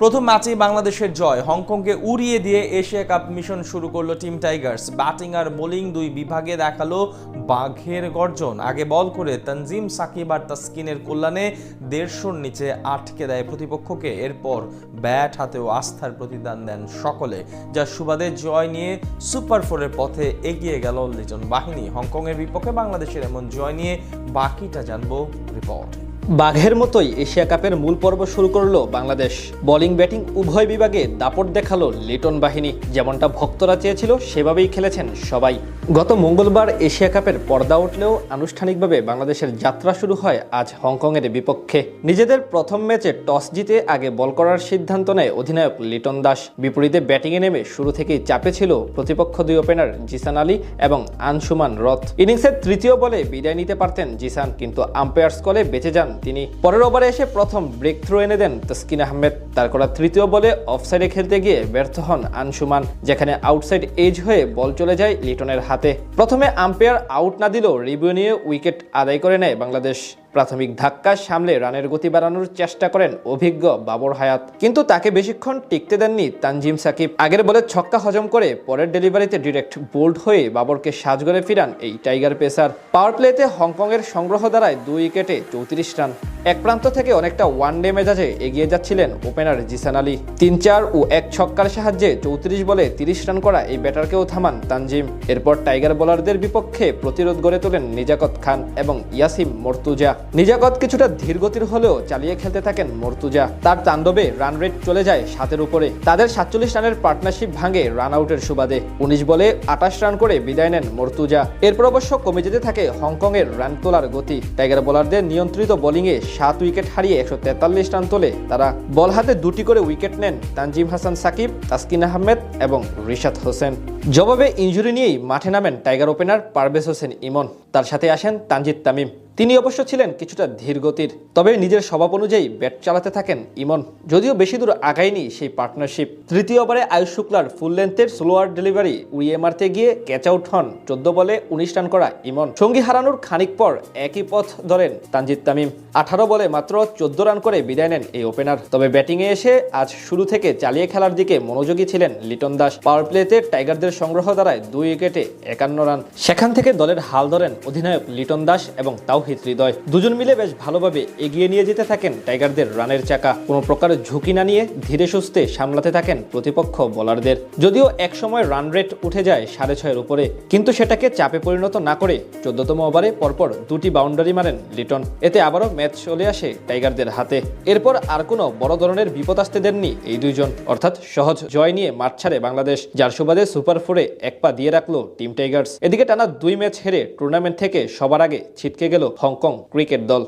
প্রথম ম্যাচেই বাংলাদেশের জয়। হংকংকে উড়িয়ে দিয়ে এশিয়া কাপ মিশন শুরু করল টিম টাইগার্স। ব্যাটিং আর বোলিং দুই বিভাগে দেখাল বাঘের গর্জন। আগে বল করে তানজিম সাকিব আর তাস্কিনের কল্যাণে দেড়শোর নিচে আটকে দেয় প্রতিপক্ষকে। এরপর ব্যাট হাতেও আস্থার প্রতিদান দেন সকলে, যা সুবাদে জয় নিয়ে সুপার ফোরের পথে এগিয়ে গেল লিটন বাহিনী। হংকংয়ের বিপক্ষে বাংলাদেশের এমন জয় নিয়ে বাকিটা জানব রিপোর্ট। বাঘের মতোই এশিয়া কাপের মূল পর্ব শুরু করল বাংলাদেশ। বোলিং, ব্যাটিং উভয় বিভাগে দাপট দেখাল লিটন বাহিনী। যেমনটা ভক্তরা চেয়েছিল, সেভাবেই খেলেছেন সবাই। গত মঙ্গলবার এশিয়া কাপের পর্দা উঠলেও আনুষ্ঠানিকভাবে বাংলাদেশের যাত্রা শুরু হয় আজ হংকংয়ের বিপক্ষে। নিজেদের প্রথম ম্যাচে টস জিতে আগে বল করার সিদ্ধান্ত নেয় অধিনায়ক লিটন দাস। বিপরীতে ব্যাটিংয়ে নেমে শুরু থেকেই চাপে ছিল প্রতিপক্ষ দুই ওপেনার জিসান আলী এবং আনসুমান রথ। ইনিংসের তৃতীয় বলে বিদায় নিতে পারতেন জিসান, কিন্তু আম্পায়ার্স কলে বেঁচে যান তিনি পরের ওভারে এসে প্রথম ব্রেক থ্রু এনে দেন তাসকিন আহমেদ। তার করা তৃতীয় বলে অফসাইডে খেলতে গিয়ে ব্যর্থ হন আনসুমান, যেখানে আউটসাইড এজ হয়ে বল চলে যায় লিটনের হাতে। প্রথমে আম্পায়ার আউট না দিলেও রিভিউ নিয়ে উইকেট আদায় করে নেয় বাংলাদেশ। প্রাথমিক ধাক্কা সামলে রানের গতি বাড়ানোর চেষ্টা করেন অভিজ্ঞ বাবর হায়াত। কিন্তু তাকে বেশিক্ষণ টিকতে দেননি তানজিম সাকিব। আগের বলে ছক্কা হজম করে পরের ডেলিভারিতে ডিরেক্ট বোল্ড হয়ে বাবরকে সাজগরে ফিরান এই টাইগার পেসার। পাওয়ার প্লেতে হংকংয়ের সংগ্রহ দ্বারায় দুই উইকেটে চৌত্রিশ রান। এক প্রান্ত থেকে অনেকটা ওয়ান ডে মেজাজে এগিয়ে যাচ্ছিলেন ওপেনার জিসান আলী। তিন চার ও এক ছক্কার সাহায্যে চৌত্রিশ বলে তিরিশ রান করা এই ব্যাটারকেও থামান তানজিম। এরপর টাইগার বোলারদের বিপক্ষে প্রতিরোধ গড়ে তোলেন নিজাকত খান এবং ইয়াসিম মর্তুজা। নিজাকত কিছুটা ধীরগতির হলেও চালিয়ে খেলতে থাকেন মর্তুজা। তার তাণ্ডবে রান রেট চলে যায় সাতের উপরে। তাদের সাতচল্লিশ রানের পার্টনারশিপ ভাঙে রান আউটের সুবাদে। উনিশ বলে আঠাশ রান করে বিদায় নেন মর্তুজা। এরপর অবশ্য কমে যেতে থাকে হংকংয়ের রান তোলার গতি। টাইগার বোলারদের নিয়ন্ত্রিত বোলিংয়ে সাত উইকেট হারিয়ে একশো তেতাল্লিশ রান তোলে। তারা বল হাতে দুটি করে উইকেট নেন তানজিম হাসান সাকিব, তাসকিন আহমেদ এবং রিশাদ হোসেন। জবাবে ইঞ্জুরি নিয়েই মাঠে নামেন টাইগার ওপেনার পারভেজ হোসেন ইমন। তার সাথে আসেন তানজিদ তামিম। তিনি অবশ্য ছিলেন কিছুটা ধীরগতির, তবে নিজের স্বভাব অনুযায়ী ব্যাট চালাতে থাকেন ইমন, যদিও বেশি দূর আগায়নি সেই পার্টনারশিপ। তৃতীয় ওভারে আয়ুষ শুক্লার ফুল লেন্থের স্লোয়ার ডেলিভারি উড়িয়ে মারতে গিয়ে ক্যাচ আউট হন চোদ্দ বলে উনিশ রান করা ইমন। সঙ্গী হারানোর খানিক পর একই পথ ধরেন তানজিদ তামিম। আঠারো বলে মাত্র চোদ্দ রান করে বিদায় নেন এই ওপেনার। তবে ব্যাটিংয়ে এসে আজ শুরু থেকে চালিয়ে খেলার দিকে মনোযোগী ছিলেন লিটন দাস। পাওয়ার প্লেতে টাইগারদের সংগ্রহ দ্বারায় দুই উইকেটে একান্ন রান। সেখান থেকে দলের হাল ধরেন অধিনায়ক লিটন দাস এবং তাওহিদ হৃদয়, দুজন মিলে বেশ ভালোভাবে এগিয়ে নিয়ে যেতে থাকেন টাইগারদের রানের চাকা। কোনো প্রকার ঝুঁকি না নিয়ে ধীরে সুস্থে সামলাতে থাকেন প্রতিপক্ষ বোলারদের। যদিও একসময় রান রেট উঠে যায় সাড়ে ছয়ের উপরে, কিন্তু সেটাকে চাপে পরিণত না করে চোদ্দতম ওভারে পরপর দুটি বাউন্ডারি মারেন লিটন। এতে আবারও ম্যাচ চলে আসে টাইগারদের হাতে। এরপর আর কোনো বড় ধরনের বিপদ আসতে দেননি এই দুইজন। অর্থাৎ সহজ জয় নিয়ে মাঠ ছাড়ে বাংলাদেশ, যার সুবাদে সুপার ফোরে এক পা দিয়ে রাখল টিম টাইগার্স। এদিকে টানা দুই ম্যাচ হেরে টুর্নামেন্ট থেকে সবার আগে ছিটকে গেল হংকং ক্রিকেট দল